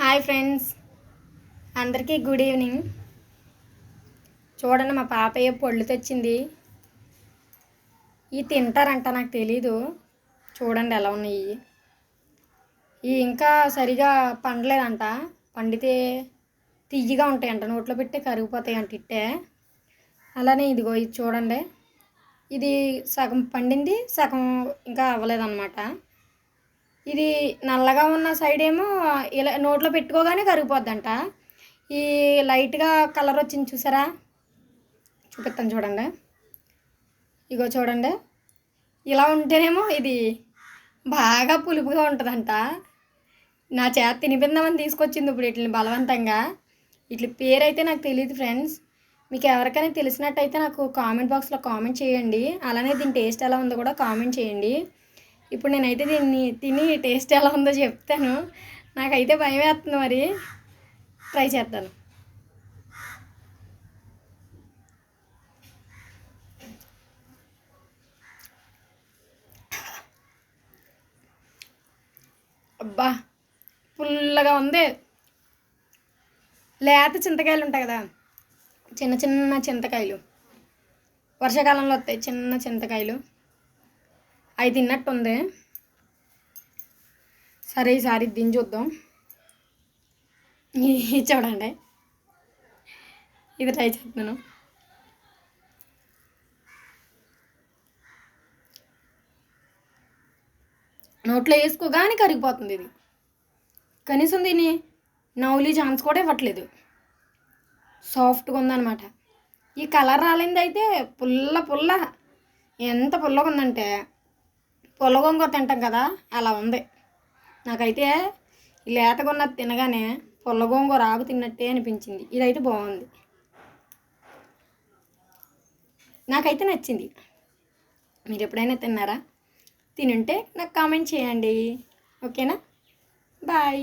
Hi friends. అందరికీ good evening. చూడండి మా పాపయ్య పళ్ళు తెచ్చింది. ఇవి తింటారంట నాకు తెలీదు. చూడండి ఎలా ఉన్నాయి. ఇవి ఇంకా సరిగా పండలేదంట. పండితే తియ్యగా ఉంటాయంట. నోట్లో పెట్టి కరిగిపోతాయంట ఇట్టే. అలానే ఇదిగో ఇది చూడండి. ఇది సగం పండింది సగం ఇంకా అవ్వలేదన్నమాట. ఇది నల్లగా ఉన్న సైడ్ ఏమో ఇలా నోట్లో పెట్టుకోగానే కరిగిపోద్దంట. ఈ లైట్గా కలర్ వచ్చింది చూసారా? చూపిస్తాను చూడండి. ఇగో చూడండి. ఇలా ఉంటేనేమో ఇది బాగా పులుపుగా ఉంటుందంట. నా చేత తినిపిందామని తీసుకొచ్చింది ఇప్పుడు వీటిని బలవంతంగా. వీటి పేరైతే నాకు తెలియదు ఫ్రెండ్స్ మీకు ఎవరికైనా తెలిసినట్టయితే నాకు కామెంట్ బాక్స్లో కామెంట్ చేయండి. అలానే దీని టేస్ట్ ఎలా ఉందో కూడా కామెంట్ చేయండి. ఇప్పుడు నేనైతే దీన్ని తిని టేస్ట్ ఎలా ఉందో చెప్తాను. నాకైతే భయం వేస్తుంది మరి. ట్రై చేస్తాను అబ్బా పుల్లగా ఉంది. లేత చింతకాయలు ఉంటాయి కదా చిన్న చిన్న చింతకాయలు. వర్షాకాలంలో వస్తాయి చిన్న చింతకాయలు. అవి తిన్నట్టుంది. సరే ఈసారి దీని చూద్దాం. చూడండి. ఇది ట్రై చేస్తున్నాను. నోట్లో వేసుకోగానే కరిగిపోతుంది ఇది. కనీసం దీన్ని నౌలీ ఛాన్స్ కూడా ఇవ్వట్లేదు. సాఫ్ట్గా ఉందన్నమాట. ఈ కలర్ రాలింది అయితే పుల్ల పుల్ల. ఎంత పుల్లగా ఉందంటే పుల్ల గొంగూర తింటాం కదా అలా ఉంది. నాకైతే ఈ లేతగా ఉన్నది తినగానే పుల్ల గోంగూర ఆకు తిన్నట్టే అనిపించింది. ఇదైతే బాగుంది. నాకైతే నచ్చింది. మీరు ఎప్పుడైనా తిన్నారా? తినుంటే నాకు కామెంట్ చేయండి. ఓకేనా? బాయ్.